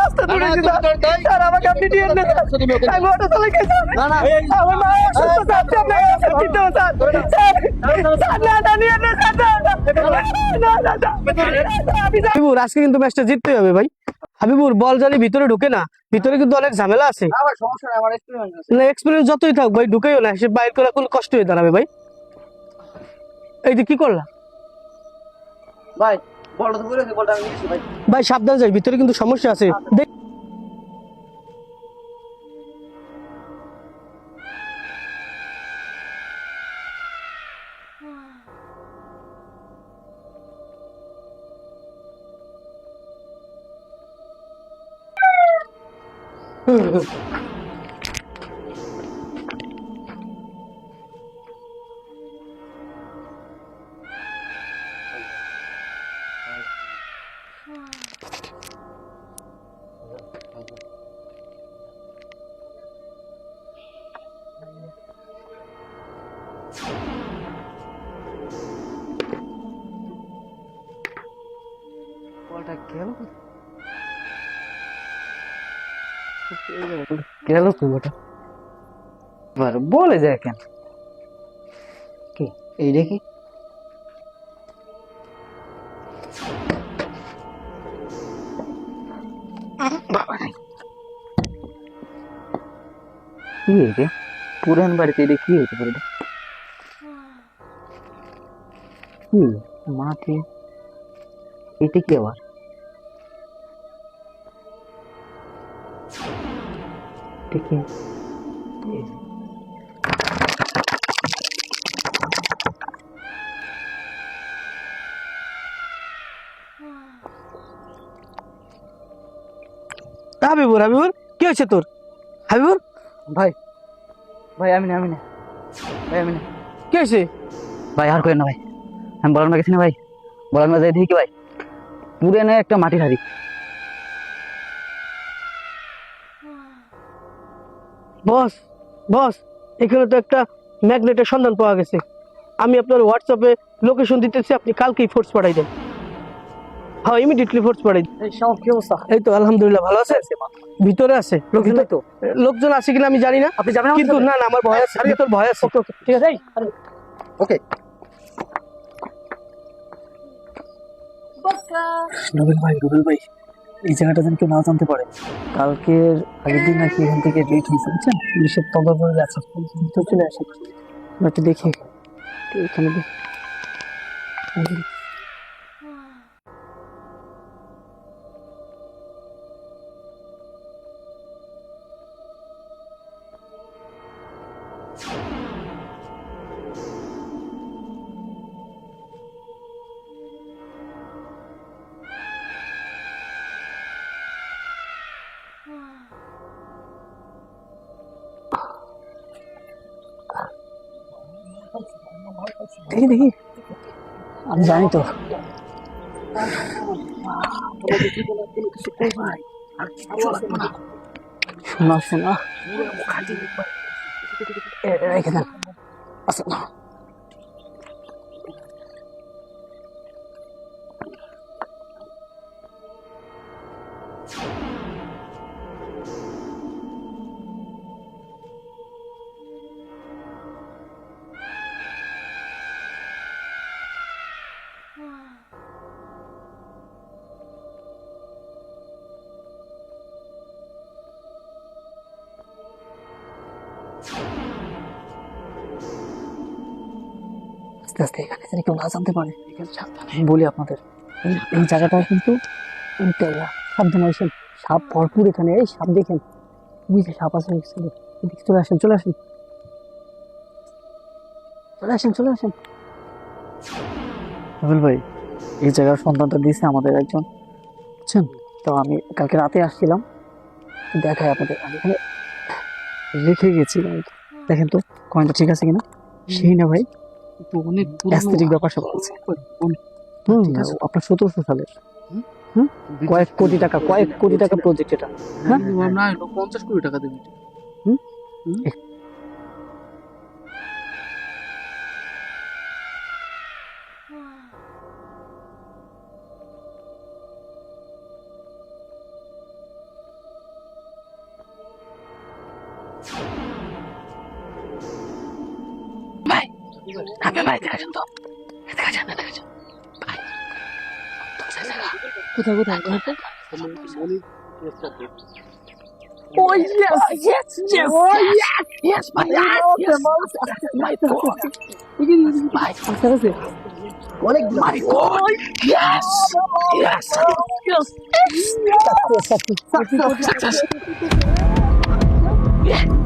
রাস্তা ধরে স্যার আমাকে আপনি আমি অটো চালাই আমার মা অসুস্থ স্যার আপনি আপনাকে স্যার। হাবিবুর আজকে কিন্তু ম্যাচটা জিততে হবে ভাই। হাবিবুর বল জানি ভিতরে ঢুকে না। ভিতরে কিন্তু অনেক ঝামেলা আছে। আমার সমস্যা নাই আমার এক্সপেরিমেন্ট আছে। না এক্সপিরিয়েন্স যতই থাক ভাই ঢুকেও না। সে বাইর করা কোনো কষ্ট হয়ে দাঁড়াবে ভাই। এই যে কি করলা? ভাই ভাই। সাবধান যাই ভিতরে কিন্তু সমস্যা আছে। দেখ গেল গেল ওটা বার বলে যায় কেন? কি? এই দেখি কি এটা পুরান বাড়িতে এটা কি হতে পারে কি? মাটি। এটা কি আবার? এটা কি হাবিবুর হাবিবুর কি হয়েছে তোর? হাবিবুর? ভাই ভাই আমি না আমি না। ভাই আমি না। কি হয়েছে? ভাই আর করেন না ভাই। আমি বলার না গেছি না ভাই। বলার না যাই দেখি ভাই? পুরানো একটা মাটির হাড়ি বস বস এখানে তো একটা ম্যাগনেটের সন্ধান পাওয়া গেছে। আমি আপনার হোয়াটসঅ্যাপে লোকেশন দিতেছি আপনি কালকেই ফোর্স পাঠাই দেন। হ্যাঁ ইমিডিয়েটলি ফোর্স পাঠাই দেন। এই কি অবস্থা? এই তো আলহামদুলিল্লাহ ভালো আছে ভিতরে আছে। লোকজন তো? লোকজন আছে কিনা আমি জানি না। আপনি যাবেন কিন্তু না না আমার ভয় আছে ভিতর ভয় আছে। ঠিক আছে ওকে। রুবেল ভাই রুবেল ভাই, এই জায়গাটা যেন কেউ না জানতে পারে। কালকের আগের দিন নাকি এখান থেকে রেট হয়েছে, বুঝছেন? পুলিশের তদন্ত করে যাচ্ছে তো চলে আসে। একটু দেখি। এখানে দেখি। দেখি। আমি জানি তো। শোনা শোনা। রেখে দেন আচ্ছা আস্তে আস্তে এখানে যেন কেউ না জানতে পারে বলি আপনাদের এই জায়গাটা কিন্তু সাবধানে আসেন সাপ ভরপুর এখানে। এই সাপ দেখেন ওই যে সাপ আছে এদিকে চলে আসেন চলে আসেন। চলে আসেন চলে আসেন। রুবেল ভাই এই জায়গার সন্ধানটা দিয়েছে আমাদের একজন। বুঝছেন? তো আমি কালকে রাতে আসছিলাম। তো দেখাই আপনাদের আমি এখানে রেখে গেছিলাম। দেখেন তো কয়েনটা ঠিক আছে কিনা? সেই না ভাই। অনেক গ্যাস্ট্রিক ব্যাপার সব আছে। হুম আপনার সতেরোশো সালে কয়েক কোটি টাকা কয়েক কোটি টাকা প্রজেক্ট এটা। হ্যাঁ, হ্যাঁ? না পঞ্চাশ কোটি টাকা দেবে। হুম? you ভাই আপনি ভাই দেখাচ্ছেন তো দেখাচ্ছেন না দেখাচ্ছেন ভাই কোথায় কোথায় Oh yes, yes, yes, oh yes, yes, ভাই, yes, yes, ভাই, ভাই, বুঝতে পারছি? অনেক my god yes yes yes success success hello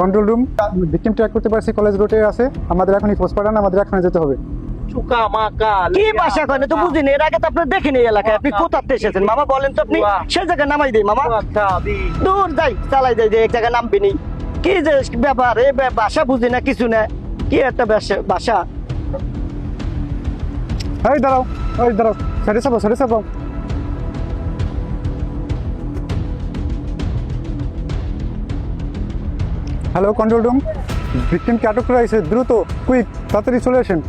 control room victim track করতে পারছি কলেজ রোডে আছে। আমাদের এখনই পোস্টপাঠান আমাদের এখনই যেতে হবে। কি ভাষা করেন তো বুঝিনি এর আগে তো আপনি দেখেনি এই এলাকায় আপনি কোথাতে এসেছেন? মামা বলেন তো আপনি সেই জায়গায় নামাই দেই মামা। দূর যাই চালাই যাই যে এক জায়গায় নামবি নি। কি যে ব্যাপার ভাষা বুঝি না কিছু না। কি একটা ভাষা- ভাষা এই দাঁড়াও এই হ্যালো কন্ট্রোল রুম ভিকটিমকে আটক করা হয়েছে দ্রুত কুইক তাড়াতাড়ি চলে আসেন।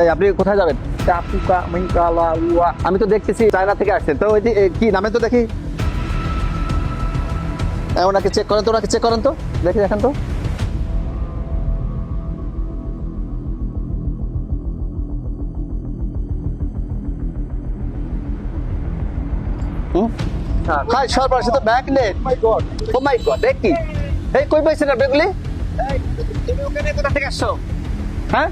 এই আপনি কোথায় যাবেন? টাকুকা মিঙ্কালা উয়া। আমি তো দেখতেছি চায়না থেকে আসছেন। তো ওই কি নামে তো দেখি? ওনাকে চেক করেন তো ওনাকে চেক করেন তো। দেখি দেখেন তো। হাই সর্বনাশ তো ব্যাগ নে ও মাই গড দেখ কি। এই কই পাইছেন আপনি এগুলি? তুমি ওখানে কোথা থেকে আসছো? হ্যাঁ?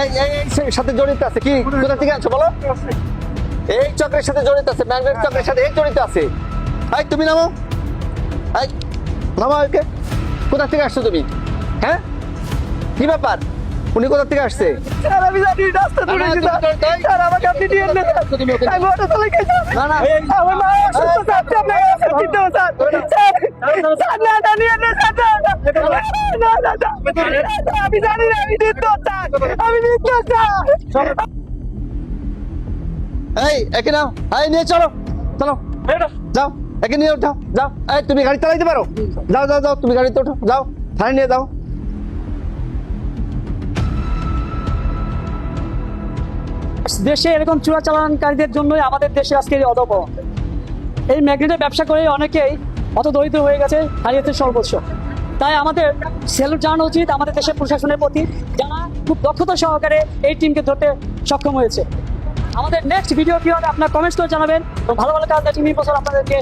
এই এই এই সাথে জড়িত আছে। কি? কোথা থেকে আছো বলো? এই চক্রের সাথে জড়িত আছে ম্যাগনেট চক্রের সাথে এই জড়িত আছে। এই তুমি নামো। এই নামো ওকে কোথা থেকে আসছো তুমি? হ্যাঁ? কি ব্যাপার? উনি কোথা থেকে আসছে? স্যার আমি জানি রাস্তা না, স্যার। আমাকে আপনি নিয়ে নেন আমি অটো চালাই খাইছি না না। আমার মা অসুস্থ আপনি আপনাকে ওষুধ দিতে হবে স্যার। Sir sir. না না নিয়ে নেন স্যার না, না, না, না, না, না, আমি জানি না আমি নির্দোষ স্যার। আমি নির্দোষ স্যার। এই একে নাও। এই নিয়ে চলো। চলো। যাও একে নিয়ে উঠাও যাও। এই তুমি গাড়ি চালাইতে পারো? যাও যাও যাও তুমি গাড়িতে উঠো যাও থানায় নিয়ে যাও। দেশে এরকম চোরাচালানকারীদের জন্যই আমাদের দেশে আজকে এই এই ম্যাগনেটের ব্যবসা করে অনেকেই অত দরিদ্র হয়ে গেছে, হারিয়েছে সর্বোচ্চ। তাই আমাদের স্যালুট জানানো উচিত আমাদের দেশের প্রশাসনের প্রতি, যারা খুব দক্ষতা সহকারে এই টিমকে ধরতে সক্ষম হয়েছে। আমাদের নেক্সট ভিডিও কি হবে আপনার কমেন্টস করে জানাবেন ভালো ভালো কাজ টিম বছর আপনাদেরকে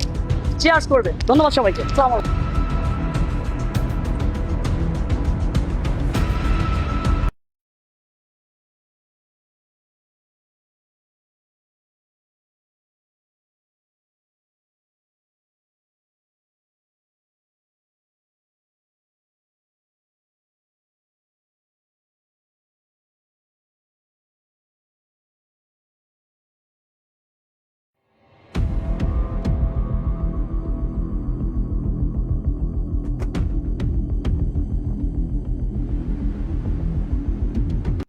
চেয়ার্স করবে। ধন্যবাদ সবাইকে। আসসালামু আলাইকুম।